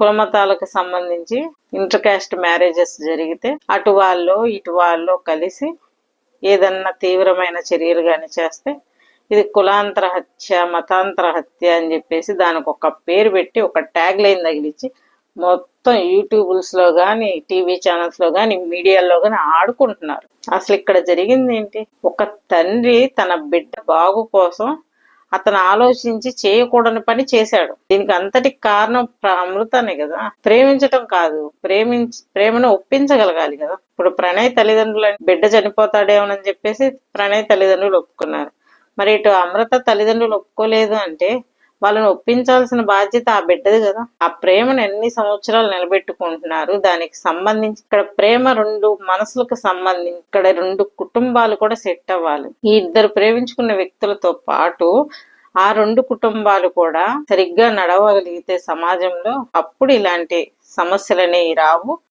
కులమతాలకు సంబంధించి intercaste marriages జరిగితే అటు వాళ్ళు ఇటు వాళ్ళు కలిసి ఏదన్నా తీవ్రమైన చర్యలు కానీ చేస్తే ఇది కులాంతర హత్య మతాంతర హత్య అని చెప్పేసి దానికి ఒక పేరు పెట్టి ఒక ట్యాగ్ లైన్ తగిలిచ్చి మొత్తం యూట్యూబ్స్లో కానీ టీవీ ఛానల్స్లో కానీ మీడియాలో కానీ ఆడుకుంటున్నారు. అసలు ఇక్కడ జరిగింది ఏంటి? ఒక తండ్రి తన బిడ్డ బాగు కోసం అతను ఆలోచించి చేయకూడని పని చేశాడు. దీనికి అంతటికి కారణం ప్ర- అమృతనే కదా. ప్రేమించటం కాదు. ప్రేమించి ప్రేమను ఒప్పించగలగాలి కదా. ఇప్పుడు ప్రణయ్ తల్లిదండ్రులు బిడ్డ చనిపోతాడేమోనని చెప్పేసి ప్రణయ్ తల్లిదండ్రులు ఒప్పుకున్నారు. మరి ఇటు అమృత తల్లిదండ్రులు ఒప్పుకోలేదు అంటే వాళ్ళని ఒప్పించాల్సిన బాధ్యత ఆ బిడ్డది కదా. ఆ ప్రేమను ఎన్ని సంవత్సరాలు నిలబెట్టుకుంటున్నారు? దానికి సంబంధించి ఇక్కడ ప్రేమ రెండు మనసులకు సంబంధించి ఇక్కడ రెండు కుటుంబాలు కూడా సెట్ అవ్వాలి. ఈ ఇద్దరు ప్రేమించుకున్న వ్యక్తులతో పాటు ఆ రెండు కుటుంబాలు కూడా సరిగ్గా నడవగలిగితే సమాజంలో అప్పుడు ఇలాంటి సమస్యలనే రావు.